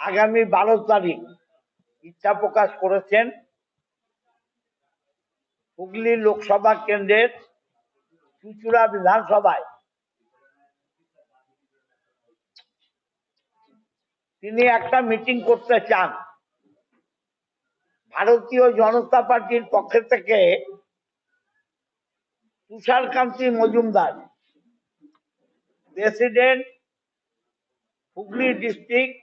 আগামী বারো তারিখ ইচ্ছা প্রকাশ করেছেন হুগলি লোকসভা কেন্দ্রের চুচুড়া বিধানসভায়। তিনি একটা মিটিং করতে চান। ভারতীয় জনতা পার্টির পক্ষ থেকে তুষারকান্তি মজুমদার, প্রেসিডেন্ট, হুগলি ডিস্ট্রিক্ট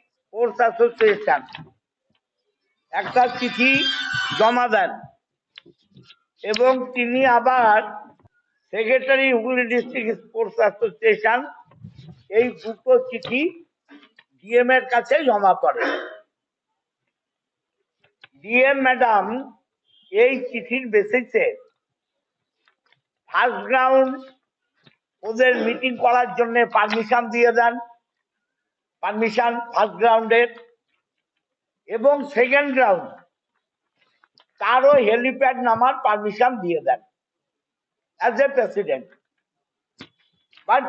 একটা চিঠি জমা দেন। এবং তিনি আবার secretary Hooghly district sports association এই দুটো চিঠি ডিএম এর কাছে জমা করেন ডিএম ম্যাডাম এই চিঠির বেসিসে ফার্স্ট গ্রাউন্ড ওদের মিটিং করার জন্য পারমিশন দিয়ে দেন। পারমিশন ফার্স্ট গ্রাউন্ডের এবং সেকেন্ড গ্রাউন্ড, তারও হেলিপ্যাড নামার পারমিশন দিয়ে দেন অ্যাজ এ প্রেসিডেন্ট বাট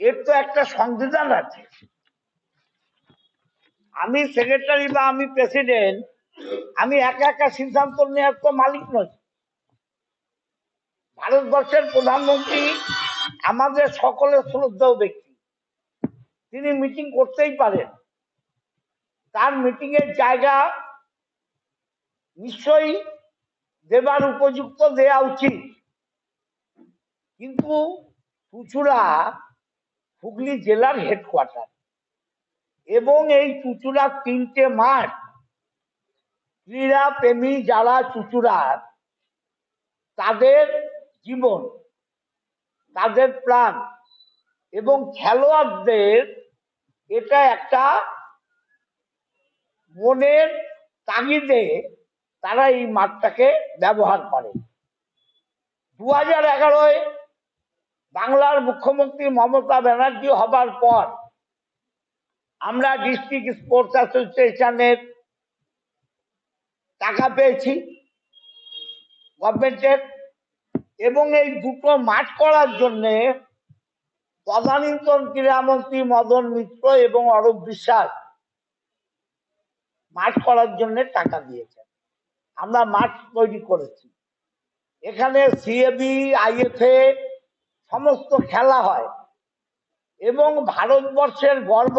এর তো একটা সংবিধান আছে। আমি সেক্রেটারি বা আমি প্রেসিডেন্ট আমি একা একা সিদ্ধান্ত নেওয়ার তো মালিক নই। ভারতবর্ষের প্রধানমন্ত্রী আমাদের সকলের শ্রদ্ধেয় ব্যক্তি। তিনি মিটিং করতেই পারেন। তার মিটিং এর জায়গা নিশ্চয়ই দেবার উপযুক্ত দেয়া উচিত। কিন্তু চুচুড়া হুগলি জেলার হেডকোয়ার্টার এবং এই চুচুড়ার তিনটে মাঠ ক্রীড়া প্রেমী যারা চুচুড়ার তাদের জীবন, তাদের প্রাণ এবং খেলোয়াড়দের এটা একটা মনের তাগিদে তারা এই মাঠটাকে ব্যবহার করে। দু হাজার এগারোয় বাংলার মুখ্যমন্ত্রী মমতা ব্যানার্জি হবার পর আমরা ডিস্ট্রিক্ট স্পোর্টস অ্যাসোসিয়েশনের টাকা পেয়েছি গভর্নমেন্টের এবং এই দুটো মাঠ করার জন্যে তদানীন্তন ক্রীড়ামন্ত্রী মদন মিত্র এবং অরূপ বিশ্বাস মাঠ করার জন্য টাকা দিয়েছেন। আমরা মাঠ তৈরি করেছি। এখানে সিএবি আইএফএ সমস্ত খেলা হয় এবং ভারতবর্ষের গর্ব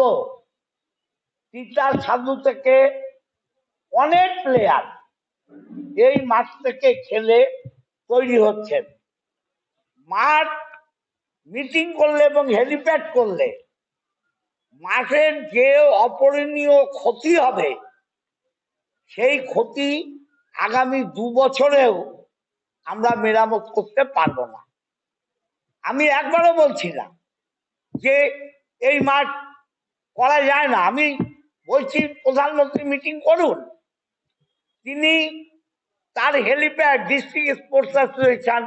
টিচার সাধু থেকে অনেক প্লেয়ার এই মাঠ থেকে খেলে তৈরি হচ্ছেন। মাঠ মিটিং করলে এবং হেলিপ্যাড করলে মাঠের যে অপরণীয় ক্ষতি হবে, সেই ক্ষতি আগামী দু বছরেও আমরা মেরামত করতে পারব না। আমি একবারও বলছি না যে এই মাঠ করা যায় না। আমি বলছি, প্রধানমন্ত্রী মিটিং করুন। তিনি তার হেলিপ্যাড ডিস্ট্রিক্ট স্পোর্টস অ্যাসোসিয়েশন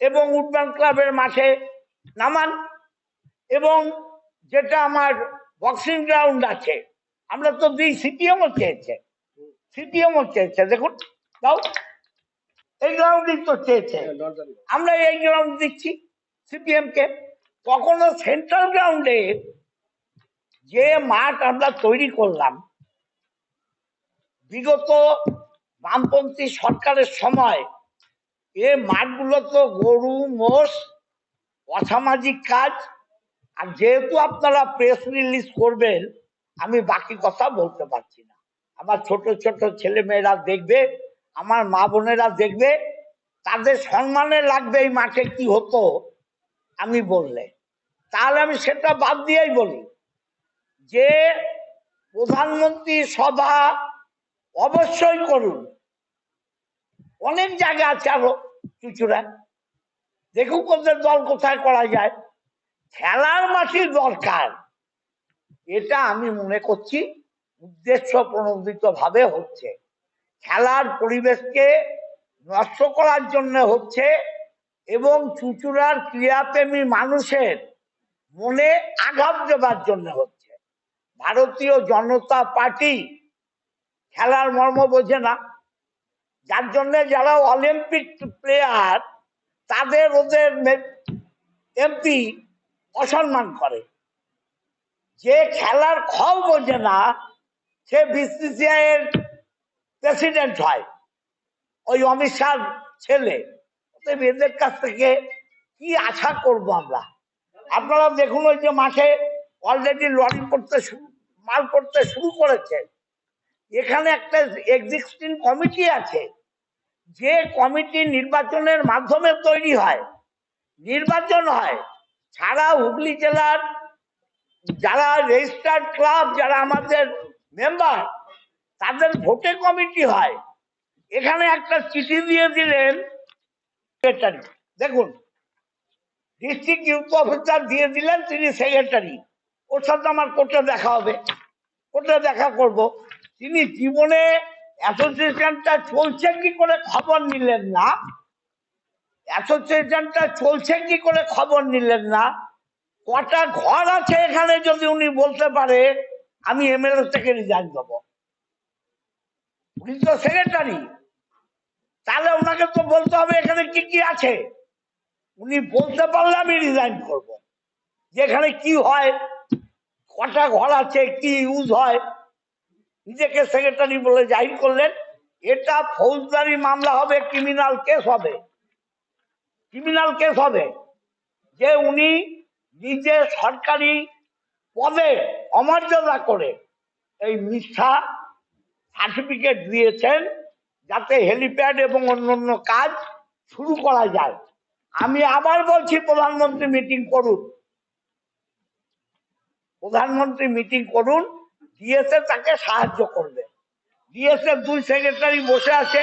এবং উডম্যান ক্লাবের মাঠে নামান এবং যেটা আমার বক্সিং গ্রাউন্ড আছে আমরা তো দিই সিপিএমও চেয়েছে সিপিএমও চেয়েছে দেখুন দাও এই গ্রাউন্ডই তো চেয়েছে আমরা এই গ্রাউন্ড দিচ্ছি সিপিএম কে। কখনো সেন্ট্রাল গ্রাউন্ডে যে মাঠ আমরা তৈরি করলাম বিগত বামপন্থী সরকারের সময় এ মাঠগুলো তো গরু মোষ অসামাজিক কাজ। আর যেহেতু আপনারা প্রেস রিলিজ করবেন, আমি বাকি কথা বলতে পারছি না। আমার ছোট ছোট ছেলে মেয়েরা দেখবে, আমার মা বোনেরা দেখবে, তাদের সম্মানে লাগবে এই মাঠে কি হতো, আমি বললে। তাহলে আমি সেটা বাদ দিয়েই বলি যে, প্রধানমন্ত্রী সভা অবশ্যই করুন। অনেক জায়গা আছে আরও চুচুড়া দেখুক ওদের দল কোথায় করা যায়। খেলার মাঠই দরকার। এটা আমি মনে করছি, উদ্দেশ্য প্রণোদিত ভাবে হচ্ছে। খেলার পরিবেশকে নষ্ট করার জন্য হচ্ছে এবং চুচুড়ার ক্রীড়াপ্রেমী মানুষের মনে আঘাত দেবার জন্য হচ্ছে। ভারতীয় জনতা পার্টি খেলার মর্ম বোঝে না। যার জন্য যারা অলিম্পিক প্লেয়ার তাদের ওদের এমপি অসম্মান করে। যে খেলার খল বোঝে না, সে বিসিসিআই এর প্রেসিডেন্ট হয়। ওই অমিত শাহ ছেলে। এদের কাছ থেকে কি আশা করব আমরা? আপনারা দেখুন ওই যে মাঠে অলরেডি লরি করতে মাল করতে শুরু করেছে। এখানে একটা এক্সিস্টিং কমিটি আছে। যে কমিটি নির্বাচনের মাধ্যমে তৈরি হয়, নির্বাচন হয় সারা হুগলি জেলার যারা রেজিস্টার্ড ক্লাব যারা আমাদের মেম্বার তাদের ভোটে কমিটি হয়। এখানে একটা চিঠি দিয়ে দিলেন সেক্রেটারি দেখুন ডিস্ট্রিক্ট ইউথ অফিসার দিয়ে দিলেন তিনি সেক্রেটারি ওর সাথে আমার কোর্টে দেখা হবে। কোর্টে দেখা করব। তিনি জীবনে অ্যাসোসিয়েশনটা চলছে কি করে খবর নিলেন না? অ্যাসোসিয়েশনটা চলছে কি করে খবর নিলেন না? কটা ঘর আছে এখানে যদি উনি বলতে পারে, আমি এমএলএ থেকে রিজাইন দেবো উনি তো সেক্রেটারি তাহলে ওনাকে তো বলতে হবে এখানে কি কি আছে। উনি বলতে পারলে আমি রিজাইন করব। যে এখানে কি হয়, কটা ঘর আছে, কি ইউজ হয় নিজেকে সেক্রেটারি বলে জাহির করলেন, এটা ফৌজদারি মামলা হবে ক্রিমিনাল কেস হবে। ক্রিমিনাল কেস হবে। যে উনি নিজে সরকারি পদে অমর্যাদা করে এই মিথ্যা সার্টিফিকেট দিয়েছেন, যাতে হেলিপ্যাড এবং অন্যান্য কাজ শুরু করা যায়। আমি আবার বলছি, প্রধানমন্ত্রী মিটিং করুন। প্রধানমন্ত্রী মিটিং করুন ডিএসএ তাকে সাহায্য করবে। ডিএসএ দুই সেক্রেটারি বসে আছে।